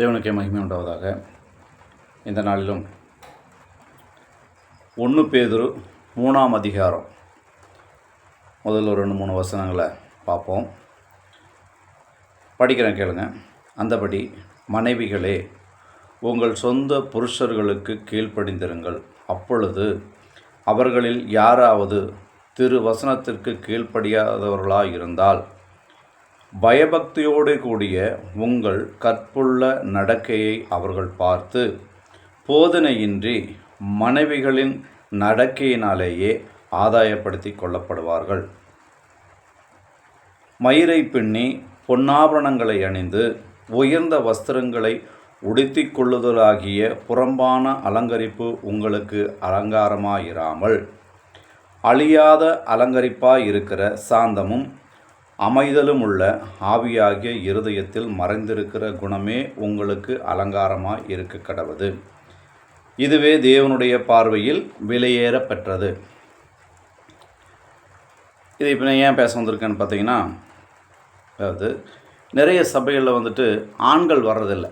தேவனுக்கே மகிமை உண்டாவதாக. இந்த நாளிலும் ஒன்று பேதுரு மூணாம் அதிகாரம். முதல்ல ஒரு ரெண்டு மூணு வசனங்களை பார்ப்போம். படிக்கிறேன் கேளுங்க. அந்தபடி மனைவிகளே உங்கள் சொந்த புருஷர்களுக்கு கீழ்ப்படிந்திருங்கள். அப்பொழுது அவர்களில் யாராவது திரு வசனத்திற்கு கீழ்ப்படியாதவர்களாக இருந்தால் பயபக்தியோடு கூடிய உங்கள் கற்புள்ள நடக்கையை அவர்கள் பார்த்து போதனையின்றி மனைவிகளின் நடக்கையினாலேயே ஆதாயப்படுத்தி கொள்ளப்படுவார்கள். மயிரை பின்னி பொன்னாபரணங்களை அணிந்து உயர்ந்த வஸ்திரங்களை உடுத்தி கொள்ளுதலாகிய புறம்பான அலங்கரிப்பு உங்களுக்கு அலங்காரமாயிராமல் அழியாத அலங்கரிப்பாக இருக்கிற சாந்தமும் அமைதலும் உள்ள ஆவியாகிய இருதயத்தில் மறைந்திருக்கிற குணமே உங்களுக்கு அலங்காரமாக இருக்க கடவுது. இதுவே தேவனுடைய பார்வையில் விலையேற பெற்றது. இது இப்போ நான் ஏன் பேச வந்திருக்கேன்னு பார்த்தீங்கன்னா அதாவது நிறைய சபைகளில் வந்துட்டு ஆண்கள் வர்றதில்லை.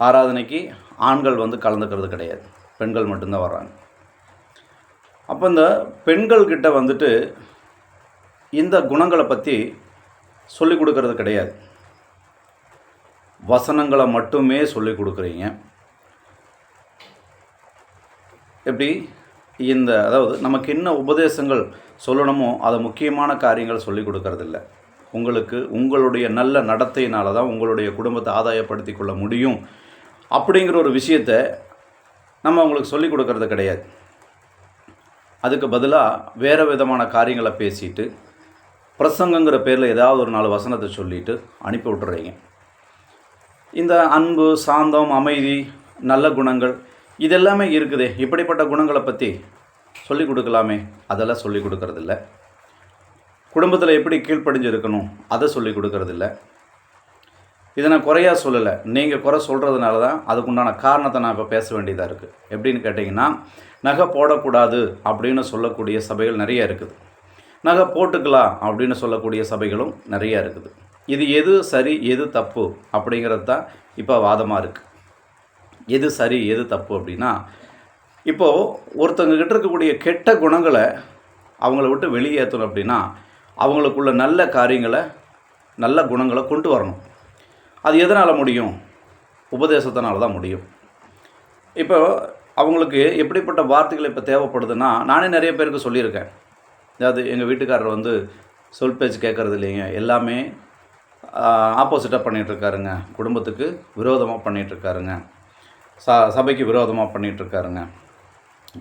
ஆராதனைக்கு ஆண்கள் வந்து கலந்துக்கிறது கிடையாது. பெண்கள் மட்டும்தான் வர்றாங்க. அப்போ இந்த பெண்கள்கிட்ட வந்துட்டு இந்த குணங்களை பற்றி சொல்லிக் கொடுக்கறது கிடையாது. வசனங்களை மட்டுமே சொல்லிக் கொடுக்குறீங்க. எப்படி? இந்த அதாவது நமக்கு என்ன உபதேசங்கள் சொல்லணுமோ அதை முக்கியமான காரியங்கள் சொல்லிக் கொடுக்கறதில்ல. உங்களுக்கு உங்களுடைய நல்ல நடத்தையினால தான் உங்களுடைய குடும்பத்தை ஆதாயப்படுத்தி கொள்ள முடியும். அப்படிங்கிற ஒரு விஷயத்தை நம்ம அவங்களுக்கு சொல்லிக் கொடுக்கறது கிடையாது. அதுக்கு பதிலாக வேறு விதமான காரியங்களை பேசிட்டு பிரசங்கங்கிற பேரில் ஏதாவது ஒரு நாலு வசனத்தை சொல்லிட்டு அனுப்பி விட்டுறீங்க. இந்த அன்பு சாந்தம் அமைதி நல்ல குணங்கள் இதெல்லாமே இருக்குதே. இப்படிப்பட்ட குணங்களை பற்றி சொல்லிக் கொடுக்கலாமே. அதெல்லாம் சொல்லிக் கொடுக்கறதில்ல. குடும்பத்தில் எப்படி கீழ்ப்படிஞ்சு இருக்கணும் அதை சொல்லிக் கொடுக்கறதில்ல. இதை நான் குறையாக சொல்லலை. நீங்கள் குறை சொல்கிறதுனால தான் அதுக்குண்டான காரணத்தை நான் இப்போ பேச வேண்டியதாக இருக்குது எப்படின்னு கேட்டிங்கன்னா நகை போடக்கூடாது அப்படின்னு சொல்லக்கூடிய சபைகள் நிறைய இருக்குது. நகை போட்டுக்கலாம் அப்படின்னு சொல்லக்கூடிய சபைகளும் நிறையா இருக்குது. இது எது சரி எது தப்பு அப்படிங்கிறது தான் இப்போ வாதமாக இருக்குது எது சரி எது தப்பு அப்படின்னா இப்போது ஒருத்தவங்ககிட்ட இருக்கக்கூடிய கெட்ட குணங்களை அவங்கள விட்டு வெளியேற்றணும் அப்படின்னா அவங்களுக்குள்ள நல்ல காரியங்களை நல்ல குணங்களை கொண்டு வரணும். அது எதனால் முடியும்? உபதேசத்தினால தான் முடியும். இப்போ அவங்களுக்கு எப்படிப்பட்ட வார்த்தைகள் இப்போ தேவைப்படுதுன்னா நானே நிறைய பேருக்கு சொல்லியிருக்கேன். அதாவது எங்கள் வீட்டுக்காரர் வந்து சொல் பேச்சு கேட்குறது இல்லைங்க. எல்லாமே ஆப்போசிட்டாக பண்ணிகிட்ருக்காருங்க குடும்பத்துக்கு விரோதமாக பண்ணிகிட்ருக்காருங்க ச சபைக்கு விரோதமாக பண்ணிகிட்ருக்காருங்க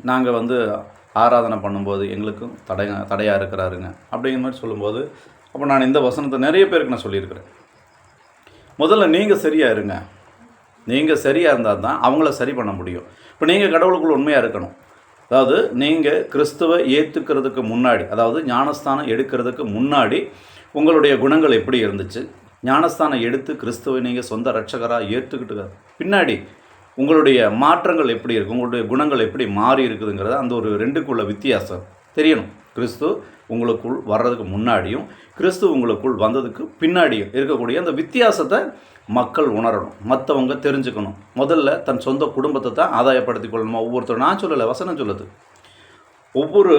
நாங்கள் வந்து ஆராதனை பண்ணும்போது எங்களுக்கும் தடை தடையாக இருக்கிறாருங்க. அப்படிங்கிற மாதிரி சொல்லும்போது அப்போ நான் இந்த வசனத்தை நிறைய பேருக்கு நான் சொல்லியிருக்கிறேன். முதல்ல நீங்கள் சரியாக இருங்க. நீங்கள் சரியாக இருந்தால் தான் அவங்கள சரி பண்ண முடியும். இப்போ நீங்கள் கடவுளுக்குள்ளே உண்மையாக இருக்கணும். அதாவது நீங்கள் கிறிஸ்துவை ஏற்றுக்கிறதுக்கு முன்னாடி அதாவது ஞானஸ்தானம் எடுக்கிறதுக்கு முன்னாடி உங்களுடைய குணங்கள் எப்படி இருந்துச்சு? ஞானஸ்தானம் எடுத்து கிறிஸ்துவை நீங்கள் சொந்த ரட்சகராக ஏற்றுக்கிட்டு பின்னாடி உங்களுடைய மாற்றங்கள் எப்படி இருக்குது உங்களுடைய குணங்கள் எப்படி மாறி இருக்குதுங்கிறத அந்த ஒரு ரெண்டுக்குள்ள வித்தியாசம். தெரியணும். கிறிஸ்து உங்களுக்குள் வர்றதுக்கு முன்னாடியும் கிறிஸ்து உங்களுக்குள் வந்ததுக்கு பின்னாடியும் இருக்கக்கூடிய அந்த வித்தியாசத்தை மக்கள் உணரணும் மற்றவங்க தெரிஞ்சுக்கணும். முதல்ல தன் சொந்த குடும்பத்தை தான் ஆதாயப்படுத்தி கொள்ளணுமா? ஒவ்வொருத்தரும் நான் சொல்லலை வசனம் சொல்லுது. ஒவ்வொரு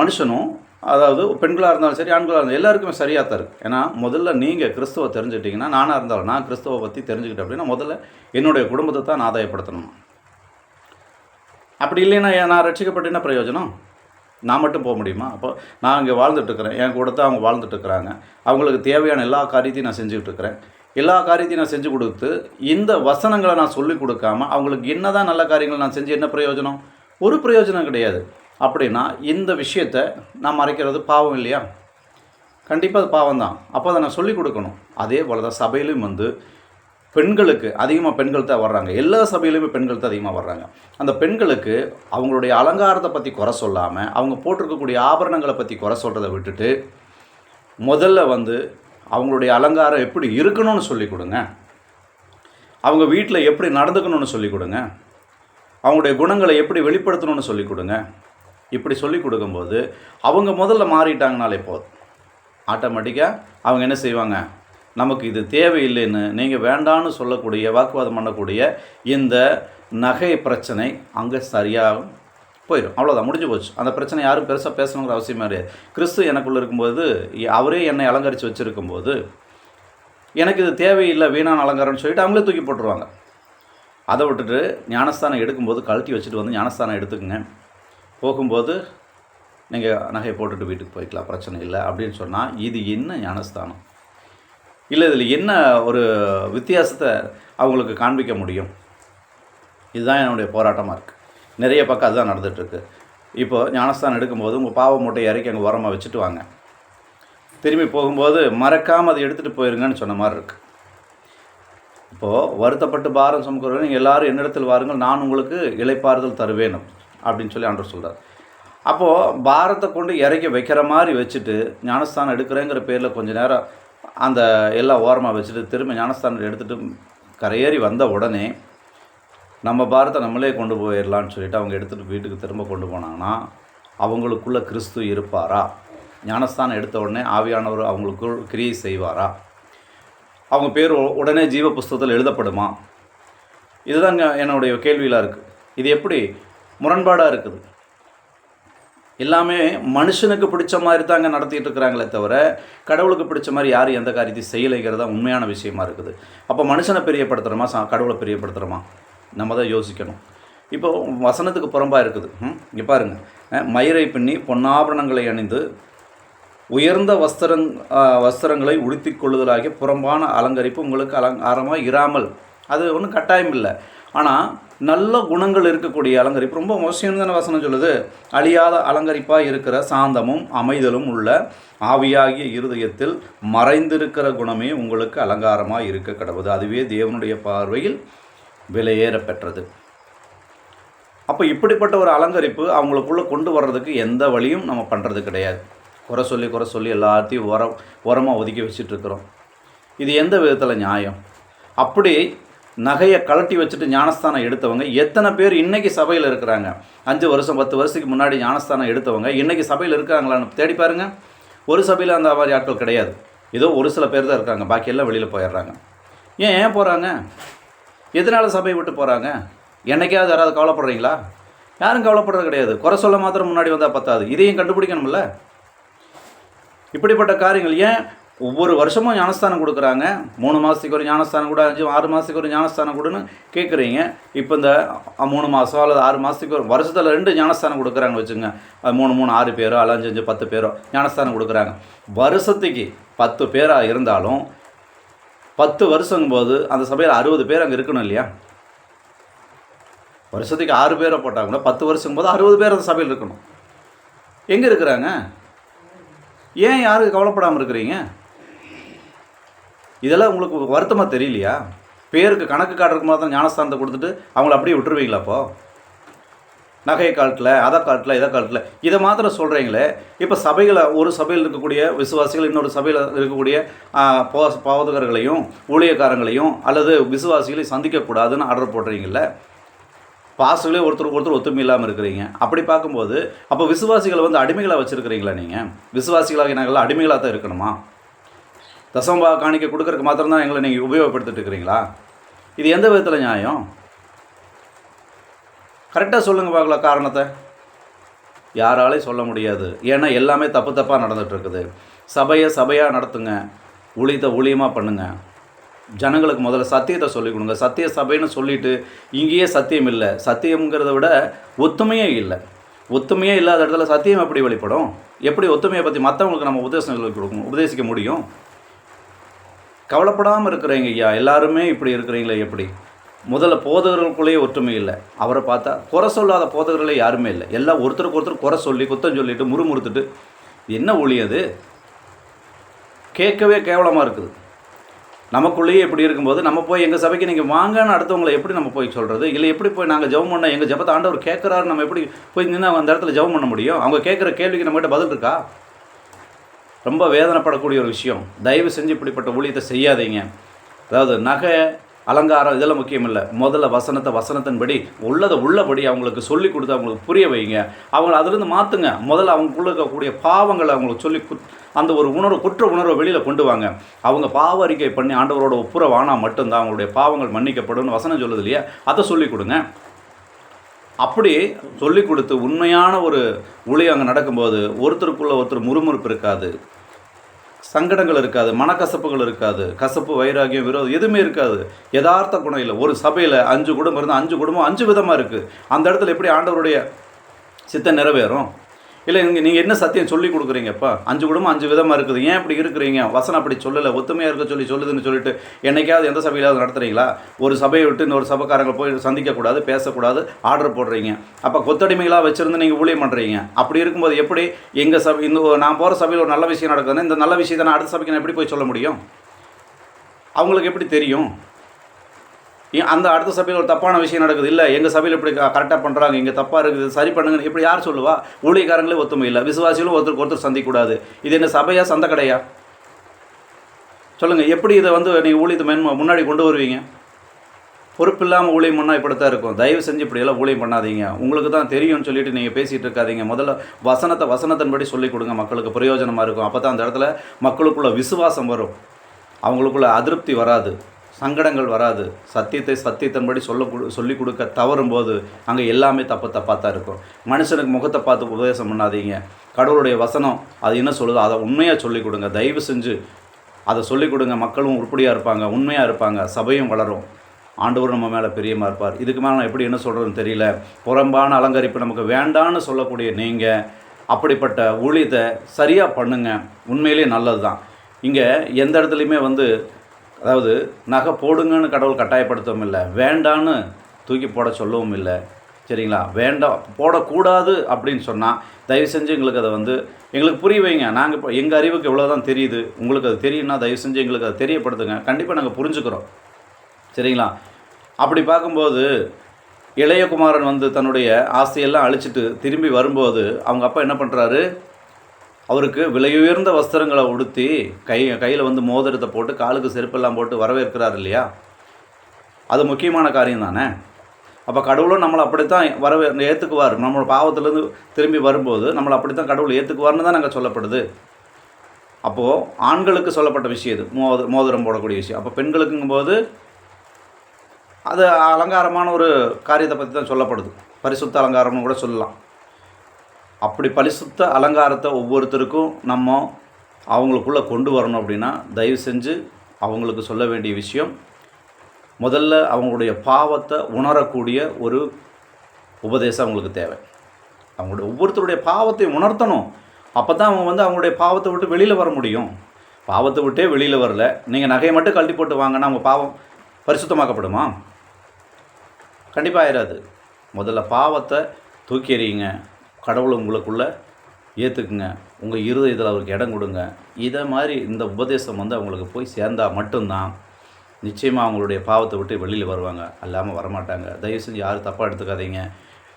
மனுஷனும் அதாவது பெண்களாக இருந்தாலும் சரி ஆண்களாக இருந்தாலும் எல்லாருக்குமே சரியாக தான் இருக்குது ஏன்னா முதல்ல நீங்கள் கிறிஸ்துவை தெரிஞ்சுட்டிங்கன்னா நானாக இருந்தாலும் நான் கிறிஸ்துவை பற்றி தெரிஞ்சுக்கிட்டேன் அப்படின்னா முதல்ல என்னுடைய குடும்பத்தை தான் நான் ஆதாயப்படுத்தணும்? அப்படி இல்லைன்னா நான் ரட்சிக்கப்பட்டேன்னா பிரயோஜனம்? நான் மட்டும் போக முடியுமா? அப்போ நான் இங்கே வாழ்ந்துட்டுருக்கிறேன். என் கூட தான் அவங்க வாழ்ந்துட்டுருக்குறாங்க. அவங்களுக்கு தேவையான எல்லா காரியத்தையும் நான் செஞ்சுக்கிட்டு இருக்கிறேன் எல்லா காரியத்தையும் நான் செஞ்சு கொடுத்து இந்த வசனங்களை நான் சொல்லிக் கொடுக்காம அவங்களுக்கு என்ன தான் நல்ல காரியங்கள் நான் செஞ்சு என்ன பிரயோஜனம்? ஒரு பிரயோஜனம் கிடையாது. அப்படின்னா இந்த விஷயத்தை நான் மறைக்கிறது பாவம் இல்லையா? கண்டிப்பாக அது பாவம் தான் அப்போ அதை நான் சொல்லிக் கொடுக்கணும். அதே போல் தான் சபையிலையும் வந்து பெண்களுக்கு அதிகமாக பெண்கள் தான் வர்றாங்க. எல்லா சபையிலையுமே பெண்கள் தான் அதிகமாக வர்றாங்க. அந்த பெண்களுக்கு அவங்களுடைய அலங்காரத்தை பற்றி குறை சொல்லாமல் அவங்க போட்டிருக்கக்கூடிய ஆபரணங்களை பற்றி குறை சொல்கிறத விட்டுட்டு முதல்ல வந்து அவங்களுடைய அலங்காரம் எப்படி இருக்கணும்னு சொல்லி கொடுங்க. அவங்க வீட்டில் எப்படி நடந்துக்கணும்னு சொல்லி கொடுங்க. அவங்களுடைய குணங்களை எப்படி வெளிப்படுத்தணும்னு சொல்லி கொடுங்க. இப்படி சொல்லி கொடுக்கும்போது அவங்க முதல்ல மாறிட்டாங்கனாலே போதும். ஆட்டோமேட்டிக்காக அவங்க என்ன செய்வாங்க? நமக்கு இது தேவையில்லைன்னு நீங்கள் வேண்டான்னு சொல்லக்கூடிய வாக்குவாதம் பண்ணக்கூடிய இந்த நகை பிரச்சனை அங்கே சரியாக போயிடும் அவ்வளோதான் முடிஞ்சு போச்சு. அந்த பிரச்சனை யாரும் பெருசாக பேசணுங்கிற அவசியமே கிடையாது கிறிஸ்து எனக்குள்ளே இருக்கும்போது அவரே என்னை அலங்கரித்து வச்சுருக்கும்போது எனக்கு இது தேவையில்லை வீணான அலங்காரம்னு சொல்லிட்டு அவங்களே தூக்கி போட்டுருவாங்க. அதை விட்டுட்டு ஞானஸ்தானம் எடுக்கும்போது கழட்டி வச்சுட்டு வந்து ஞானஸ்தானம் எடுத்துக்கங்க. போகும்போது நீங்கள் நகையை போட்டுட்டு வீட்டுக்கு போய்க்கலாம் பிரச்சனை இல்லை அப்படின்னு சொன்னால் இது என்ன ஞானஸ்தானம்? இல்லை இதில் என்ன ஒரு வித்தியாசத்தை அவங்களுக்கு காண்பிக்க முடியும்? இதுதான் என்னுடைய போராட்டமாக இருக்குது நிறைய பக்கம் அதுதான் நடந்துகிட்ருக்கு இப்போது ஞானஸ்தானம் எடுக்கும்போது உங்கள் பாவ மூட்டையை இறக்கி அங்கே உரமாக வச்சுட்டு வாங்க. திரும்பி போகும்போது மறக்காமல் அதை எடுத்துகிட்டு போயிருங்கன்னு சொன்ன மாதிரி இருக்குது இப்போது வருத்தப்பட்டு பாரம் சுமக்கிறவங்க நீங்கள் எல்லோரும் என்னிடத்தில் வாருங்கள் நான் உங்களுக்கு இளைப்பாறுதல் தருவேன் அப்படின்னு சொல்லி ஆண்டவர் சொல்கிறார் அப்போது பாரத்தை கொண்டு இறக்கி வைக்கிற மாதிரி வச்சுட்டு ஞானஸ்தானம் எடுக்கிறேங்கிற பேரில் கொஞ்சம் நேரம் அந்த எல்லாம் ஓரமாக வச்சுட்டு திரும்ப ஞானஸ்தானத்தை எடுத்துகிட்டு கரையேறி வந்த உடனே நம்ம பாரத்தை நம்மளே கொண்டு போயிடலான்னு சொல்லிட்டு அவங்க எடுத்துகிட்டு வீட்டுக்கு திரும்ப கொண்டு போனாங்கன்னா அவங்களுக்குள்ள கிறிஸ்து இருப்பாரா? ஞானஸ்தானம் எடுத்த உடனே ஆவியானவர் அவங்களுக்குள் கிரியை செய்வாரா? அவங்க பேர் உடனே ஜீவ புஸ்தகத்தில் எழுதப்படுமா? இதுதாங்க என்னுடைய கேள்வியெலாம் இருக்குது இது எப்படி முரண்பாடாக இருக்குது? எல்லாமே மனுஷனுக்கு பிடிச்ச மாதிரி தாங்க நடத்திட்டு இருக்கிறாங்களே தவிர கடவுளுக்கு பிடிச்ச மாதிரி யாரும் எந்த காரியத்தையும் செய்யலைங்கிறது தான் உண்மையான விஷயமா இருக்குது. அப்போ மனுஷனை பெரியப்படுத்துகிறோமா சா கடவுளை பெரியப்படுத்துகிறோமா நம்ம தான் யோசிக்கணும். இப்போ வசனத்துக்கு புறம்பாக இருக்குது. ம் இங்கே பாருங்க. மயிரை பின்னி பொன்னாபரணங்களை அணிந்து உயர்ந்த வஸ்திரங் வஸ்திரங்களை உடுத்திக் கொள்ளுதலாகிய புறம்பான அலங்கரிப்பு உங்களுக்கு அலங்காரமாக இராமல் அது ஒன்றும் கட்டாயம் இல்லை. ஆனால் நல்ல குணங்கள் இருக்கக்கூடிய அலங்கரிப்பு ரொம்ப மோசியம் தானே வசனம் சொல்லுது. அழியாத அலங்கரிப்பாக இருக்கிற சாந்தமும் அமைதலும் உள்ள ஆவியாகிய இருதயத்தில் மறைந்திருக்கிற குணமே உங்களுக்கு அலங்காரமாக இருக்க கிடவுது. அதுவே தேவனுடைய பார்வையில் விலையேற பெற்றது அப்போ இப்படிப்பட்ட ஒரு அலங்கரிப்பு அவங்களுக்குள்ளே கொண்டு வர்றதுக்கு எந்த வழியும் நம்ம பண்ணுறது கிடையாது. குறை சொல்லி குறை சொல்லி எல்லாத்தையும் உரம் உரமாக ஒதுக்கி வச்சுட்டு இருக்கிறோம். இது எந்த விதத்தில் நியாயம்? அப்படி நகையை கழட்டி வச்சுட்டு ஞானஸ்தானம் எடுத்தவங்க எத்தனை பேர் இன்றைக்கி சபையில் இருக்கிறாங்க? அஞ்சு வருஷம் பத்து வருஷத்துக்கு முன்னாடி ஞானஸ்தானம் எடுத்தவங்க இன்றைக்கி சபையில் இருக்காங்களான்னு தேடி பாருங்கள் ஒரு சபையில் அந்த மாதிரி ஆட்கள் கிடையாது. ஏதோ ஒரு சில பேர் தான் இருக்காங்க. பாக்கி எல்லாம் வெளியில் போயிடுறாங்க. ஏன் ஏன் போகிறாங்க எதனால் சபையை விட்டு போகிறாங்க என்னைக்காவது யாராவது கவலைப்படுறீங்களா? யாரும் கவலைப்படுறது கிடையாது. குறை சொல்ல மாத்திரம் முன்னாடி வந்தால் பத்தாது. இதையும் கண்டுபிடிக்கணும்ல? இப்படிப்பட்ட காரியங்கள் ஏன் ஒவ்வொரு வருஷமும் ஞானஸ்தானம் கொடுக்குறாங்க. மூணு மாதத்துக்கு ஒரு ஞானஸ்தானம் கூட அஞ்சு ஆறு மாதத்துக்கு ஒரு ஞானஸ்தானம் கொடுன்னு கேட்குறீங்க இப்போ இந்த மூணு மாதம் அல்லது ஆறு மாதத்துக்கு ஒரு வருஷத்தில் ரெண்டு ஞானஸ்தானம் கொடுக்குறாங்க வச்சுங்க மூணு மூணு ஆறு பேரோ அல்ல அஞ்சு அஞ்சு பத்து பேரோ ஞானஸ்தானம் கொடுக்குறாங்க. வருஷத்துக்கு பத்து பேராக இருந்தாலும் பத்து வருஷங்கும்போது அந்த சபையில் அறுபது பேர் அங்கே இருக்கணும் இல்லையா? வருஷத்துக்கு ஆறு பேரை போட்டால் கூட பத்து வருஷம் போது அறுபது பேர் அந்த சபையில் இருக்கணும். எங்கே இருக்கிறாங்க? ஏன் யாருக்கு கவலைப்படாமல் இருக்கிறீங்க? இதெல்லாம் உங்களுக்கு வருத்தமாக தெரியலையா? பேருக்கு கணக்கு காட்டுறதுக்கு மாதிரி தான் ஞானஸ்தானத்தை கொடுத்துட்டு அவங்கள அப்படியே விட்டுருவீங்களா அப்போ? நகையை காலத்தில் அதை காலத்தில் இதை காலத்தில். இதை மாத்திரம் சொல்கிறீங்களே இப்போ சபைகளை ஒரு சபையில் இருக்கக்கூடிய விசுவாசிகள் இன்னொரு சபையில் இருக்கக்கூடிய போ போதகர்களையும் ஊழியக்காரங்களையும் அல்லது விசுவாசிகளையும் சந்திக்கக்கூடாதுன்னு ஆர்டர் போடுறீங்கள்ல பாசுகளே ஒருத்தருக்கு ஒருத்தர் ஒத்துமை இல்லாமல் இருக்கிறீங்க. அப்படி பார்க்கும்போது அப்போ விசுவாசிகளை வந்து அடிமைகளாக வச்சுருக்கிறீங்களா நீங்கள் விசுவாசிகளாக நாங்கள் அடிமைகளாக தான் இருக்கணுமா? தசம்பா காணிக்க கொடுக்கறக்கு மாத்திரம்தான் எங்களை நீங்கள் உபயோகப்படுத்திட்டு இருக்கிறீங்களா? இது எந்த விதத்தில் நியாயம்? கரெக்டாக சொல்லுங்கள் பார்க்கலாம் காரணத்தை. யாராலையும் சொல்ல முடியாது. ஏன்னா எல்லாமே தப்பு தப்பாக நடந்துகிட்ருக்குது இருக்குது. சபையை சபையாக நடத்துங்க. ஒளியத்தை ஒளியமாக பண்ணுங்கள் ஜனங்களுக்கு முதல்ல சத்தியத்தை சொல்லிக் கொடுங்க. சத்திய சபைன்னு சொல்லிட்டு இங்கேயே சத்தியம் இல்லை. சத்தியம்ங்கிறத விட ஒத்துமையே இல்லை. ஒத்துமையே இல்லாத இடத்துல சத்தியம் எப்படி வெளிப்படும்? எப்படி ஒத்துமையை பற்றி மற்றவங்களுக்கு நம்ம உபதேசங்களுக்கு கொடுக்கணும் உபதேசிக்க முடியும்? கவலைப்படாமல் இருக்கிறீங்க ஐயா. எல்லாருமே இப்படி இருக்கிறீங்களே எப்படி? முதல்ல போதகர்களுக்குள்ளேயே ஒற்றுமை இல்லை. அவரை பார்த்தா குறை சொல்லாத போதகர்களே யாருமே இல்லை. எல்லாம் ஒருத்தருக்கு ஒருத்தர் குறை சொல்லி குத்தம் சொல்லிட்டு முறுமுறுத்துட்டு. என்ன ஒழியது அது? கேட்கவே கேவலமாக இருக்குது. நமக்குள்ளேயே இப்படி இருக்கும்போது நம்ம போய் எங்கள் சபைக்கு நீங்கள் வாங்கன்னு அடுத்தவங்களை எப்படி நம்ம போய் சொல்கிறது இல்லை எப்படி போய் நாங்கள் ஜெபம் பண்ண எங்கள் ஜெபத்தை ஆண்டவர் கேட்குறாரு? நம்ம எப்படி போய் நின்று அந்த இடத்துல ஜெபம் பண்ண முடியும்? அவங்க கேட்குற கேள்விக்கு நம்மகிட்ட பதில் இருக்கா? ரொம்ப வேதனைப்படக்கூடிய ஒரு விஷயம். தயவு செஞ்சு இப்படிப்பட்ட ஊழியத்தை செய்யாதீங்க. அதாவது நகை அலங்காரம் இதெல்லாம் முக்கியம் இல்லை. முதல்ல வசனத்தை வசனத்தின்படி உள்ளதை உள்ளபடி அவங்களுக்கு சொல்லி கொடுத்து அவங்களுக்கு புரிய வைங்க. அவங்கள அதுலேருந்து மாற்றுங்க முதல்ல அவங்களுக்குள்ள இருக்கக்கூடிய பாவங்களை அவங்களுக்கு சொல்லி அந்த ஒரு உணர்வு குற்ற உணர்வை வெளியில் கொண்டு வாங்க. அவங்க பாவ அறிக்கை பண்ணி ஆண்டவரோட ஒப்புரவானா மட்டும்தான் அவங்களுடைய பாவங்கள் மன்னிக்கப்படும் வசனம் சொல்லுது இல்லையா? அதை சொல்லிக் கொடுங்க. அப்படி சொல்லி கொடுத்து உண்மையான ஒரு ஒளி அங்கே நடக்கும்போது ஒருத்தருக்குள்ளே ஒருத்தர் முறுமுறுப்பு இருக்காது. சங்கடங்கள் இருக்காது மனக்கசப்புகள் இருக்காது கசப்பு வைராகியம் விரோதம் எதுவுமே இருக்காது. யதார்த்த குணம் இல்லை. ஒரு சபையில் அஞ்சு குடும்பம் இருந்தால் அஞ்சு குடும்பம் அஞ்சு விதமாக இருக்குது அந்த இடத்துல எப்படி ஆண்டவருடைய சித்தம் நிறைவேறும்? இல்லை இங்கே நீங்கள் என்ன சத்தியம் சொல்லி கொடுக்குறீங்கப்பா? அஞ்சு குடும்பம் அஞ்சு விதமாக இருக்குது. ஏன் இப்படி இருக்கிறீங்க? வசனம் அப்படி சொல்லலை. ஒத்துமையாக இருக்க சொல்லி சொல்லுதுன்னு சொல்லிட்டு என்னைக்காவது எந்த சபையிலாவது நடத்துறீங்களா? ஒரு சபையை விட்டு இன்னொரு சபைக்காரங்க போய் சந்திக்கக்கூடாது பேசக்கூடாது ஆர்டர் போடுறீங்க. அப்போ கொத்தடிமைகளாக வச்சுருந்து நீங்கள் ஊழியம் பண்ணுறீங்க அப்படி இருக்கும்போது எப்படி எங்கள் சபை இந்த நான் போகிற சபையில் ஒரு நல்ல விஷயம் நடக்குதுன்னா இந்த நல்ல விஷயத்தை நான் அடுத்த சபைக்கு நான் எப்படி போய் சொல்ல முடியும்? அவங்களுக்கு எப்படி தெரியும்? அந்த அடுத்த சபையில் ஒரு தப்பான விஷயம் நடக்குது. இல்லை எங்கள் சபையில் இப்படி கரெக்டாக பண்ணுறாங்க இங்கே தப்பாக இருக்குது சரி பண்ணுங்க இப்படி யார் சொல்லுவா? ஊழியக்காரங்களே ஒத்துமை இல்லை. விசுவாசிகளும் ஒருத்தருக்கு ஒருத்தர் சந்திக்கூடாது இது என்ன சபையா சந்த கடையா? சொல்லுங்கள் எப்படி இதை வந்து நீங்கள் ஊழியத்தை மேன் முன்னாடி கொண்டு வருவீங்க? பொறுப்பில்லாமல் ஊழியம் பண்ணால் இப்படி தான் இருக்கும். தயவு செஞ்சு இப்படியெல்லாம் ஊழியம் பண்ணாதீங்க. உங்களுக்கு தான் தெரியும்னு சொல்லிட்டு நீங்கள் பேசிகிட்டு இருக்காதீங்க. முதல்ல வசனத்தை வசனத்தின்படி சொல்லிக் கொடுங்க. மக்களுக்கு பிரயோஜனமாக இருக்கும். அப்போ தான் அந்த இடத்துல மக்களுக்குள்ள விசுவாசம் வரும். அவங்களுக்குள்ள அதிருப்தி வராது. சங்கடங்கள் வராது. சத்தியத்தை சத்தியத்தின்படி சொல்ல சொல்லி கொடுக்க தவறும்போது அங்கே எல்லாமே தப்பு தப்பாக தான் இருக்கும். மனுஷனுக்கு முகத்தை பார்த்து உபதேசம் பண்ணாதீங்க. கடவுளுடைய வசனம் அது என்ன சொல்லுதோ அதை உண்மையாக சொல்லிக் கொடுங்க. தயவு செஞ்சு அதை சொல்லிக் கொடுங்க. மக்களும் உருப்படியாக இருப்பாங்க உண்மையாக இருப்பாங்க. சபையும் வளரும். ஆண்டவர் நம்ம மேலே பிரியமாக இருப்பார். இதுக்கு மேலே நான் எப்படி என்ன சொல்கிறதுன்னு தெரியல. புறம்பான அலங்கரிப்பு நமக்கு வேண்டான்னு சொல்லக்கூடிய நீங்கள் அப்படிப்பட்ட ஊழியத்தை சரியாக பண்ணுங்க. உண்மையிலேயே நல்லது தான் இங்கே எந்த இடத்துலையுமே வந்து அதாவது நகை போடுங்கன்னு கடவுள் கட்டாயப்படுத்தவும் இல்லை. வேண்டான்னு தூக்கி போட சொல்லவும் இல்லை. சரிங்களா? வேண்டாம் போடக்கூடாது அப்படின்னு சொன்னால் தயவு செஞ்சு எங்களுக்கு அதை வந்து எங்களுக்கு புரிய வைங்க. நாங்கள் இப்போ எங்கள் அறிவுக்கு இவ்வளோ தான் தெரியுது. உங்களுக்கு அது தெரியும்னா தயவு செஞ்சு எங்களுக்கு அதை தெரியப்படுத்துங்க. கண்டிப்பாக நாங்கள் புரிஞ்சுக்கிறோம். சரிங்களா? அப்படி பார்க்கும்போது இளையகுமாரன் வந்து தன்னுடைய ஆசையெல்லாம் அழிச்சிட்டு திரும்பி வரும்போது அவங்க அப்பா என்ன பண்ணுறாரு அவருக்கு விலையுயர்ந்த வஸ்திரங்களை உடுத்தி கை கையில் வந்து மோதிரத்தை போட்டு காலுக்கு செருப்பெல்லாம் போட்டு வரவேற்கிறார் இல்லையா? அது முக்கியமான காரியம் தானே? அப்போ கடவுளும் நம்மளை அப்படித்தான் வரவே ஏற்றுக்குவார் நம்மளோட பாவத்திலேருந்து திரும்பி வரும்போது நம்மளை அப்படித்தான் கடவுள் ஏற்றுக்குவார்னு தான் நாங்கள் சொல்லப்படுது. அப்போது ஆண்களுக்கு சொல்லப்பட்ட விஷயம் இது. மோத மோதிரம் போடக்கூடிய விஷயம். அப்போ பெண்களுக்குங்கும்போது அது அலங்காரமான ஒரு காரியத்தை பற்றி தான் சொல்லப்படுது. பரிசுத்த அலங்காரம்னு கூட சொல்லலாம். அப்படி பரிசுத்த அலங்காரத்தை ஒவ்வொருத்தருக்கும் நம்ம அவங்களுக்குள்ளே கொண்டு வரணும் அப்படின்னா தயவு செஞ்சு அவங்களுக்கு சொல்ல வேண்டிய விஷயம் முதல்ல அவங்களுடைய பாவத்தை உணரக்கூடிய ஒரு உபதேசம் அவங்களுக்கு தேவை. அவங்களுடைய ஒவ்வொருத்தருடைய பாவத்தை உணர்த்தணும். அப்போ தான் அவங்க வந்து அவங்களுடைய பாவத்தை விட்டு வெளியில் வர முடியும். பாவத்தை விட்டே வெளியில் வரல. நீங்கள் நகையை மட்டும் கழட்டி போட்டு வாங்கினா அவங்க பாவம் பரிசுத்தமாக்கப்படுமா? கண்டிப்பாக ஆயிடாது முதல்ல பாவத்தை தூக்கி எறியுங்க. கடவுள் உங்களுக்குள்ளே ஏற்றுக்குங்க உங்கள் இருதயத்தில் அவருக்கு இடம் கொடுங்க. இதை மாதிரி இந்த உபதேசம் வந்து அவங்களுக்கு போய் சேர்ந்தால் மட்டும்தான் நிச்சயமாக அவங்களுடைய பாவத்தை விட்டு வெளியில் வருவாங்க. அல்லாமல் வரமாட்டாங்க. தயவு செஞ்சு யாரும் தப்பாக எடுத்துக்காதீங்க.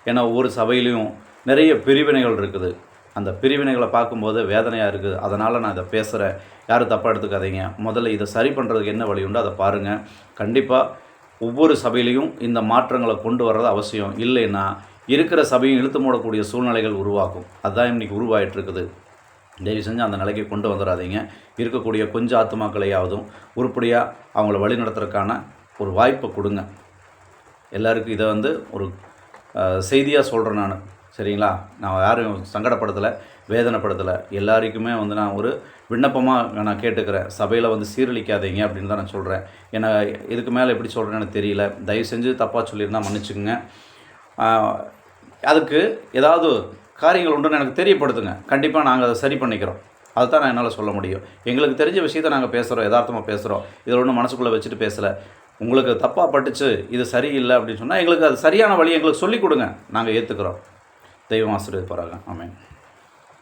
ஏன்னா ஒவ்வொரு சபையிலையும் நிறைய பிரிவினைகள் இருக்குது. அந்த பிரிவினைகளை பார்க்கும்போது வேதனையாக இருக்குது. அதனால் நான் இதை பேசுகிறேன் யாரும் தப்பாக எடுத்துக்காதீங்க. முதல்ல இதை சரி பண்ணுறதுக்கு என்ன வழி உண்டோ அதை பாருங்கள் கண்டிப்பாக ஒவ்வொரு சபையிலையும் இந்த மாற்றங்களை கொண்டு வர்றது அவசியம். இல்லைன்னா இருக்கிற சபையும் இழுத்து மூடக்கூடிய சூழ்நிலைகள் உருவாக்கும். அதுதான் இன்றைக்கி உருவாயிட்டு இருக்குது தயவு செஞ்சு அந்த நிலைக்கு கொண்டு வந்துடாதீங்க இருக்கக்கூடிய கொஞ்சம் ஆத்மாக்களையாவதும் உருப்படியாக அவங்கள வழி நடத்துறதுக்கான ஒரு வாய்ப்பை கொடுங்க. எல்லாருக்கும் இதை வந்து ஒரு செய்தியாக சொல்கிறேன் நான். சரிங்களா? நான் யாரும் சங்கடப்படுத்தலை வேதனைப்படுத்தலை. எல்லாருக்குமே வந்து நான் ஒரு விண்ணப்பமாக நான் கேட்டுக்கிறேன். சபையில் வந்து சீரழிக்காதீங்க அப்படின்னு தான் நான் சொல்கிறேன் ஏன்னா இதுக்கு மேலே எப்படி சொல்கிறேன்னு எனக்கு தெரியல. தயவு செஞ்சு தப்பாக சொல்லியிருந்தால் மன்னிச்சுக்கோங்க. அதுக்கு ஏதாவது காரியங்கள் உண்டுன்னு எனக்கு தெரியப்படுத்துங்க. கண்டிப்பாக நாங்கள் அதை சரி பண்ணிக்கிறோம். அதுதான் நான் என்னால் சொல்ல முடியும். எங்களுக்கு தெரிஞ்ச விஷயத்தை நாங்கள் பேசுகிறோம் யதார்த்தமாக பேசுகிறோம் இதில் ஒன்றும் மனசுக்குள்ளே வச்சுட்டு பேசலை. உங்களுக்கு தப்பாக பட்டுச்சு இது சரியில்லை அப்படின்னு சொன்னால் எங்களுக்கு அது சரியான வழி எங்களுக்கு சொல்லிக் கொடுங்க. நாங்கள் ஏற்றுக்கிறோம் தெய்வம் ஆசிரியர் போகிறாங்க ஆமாம்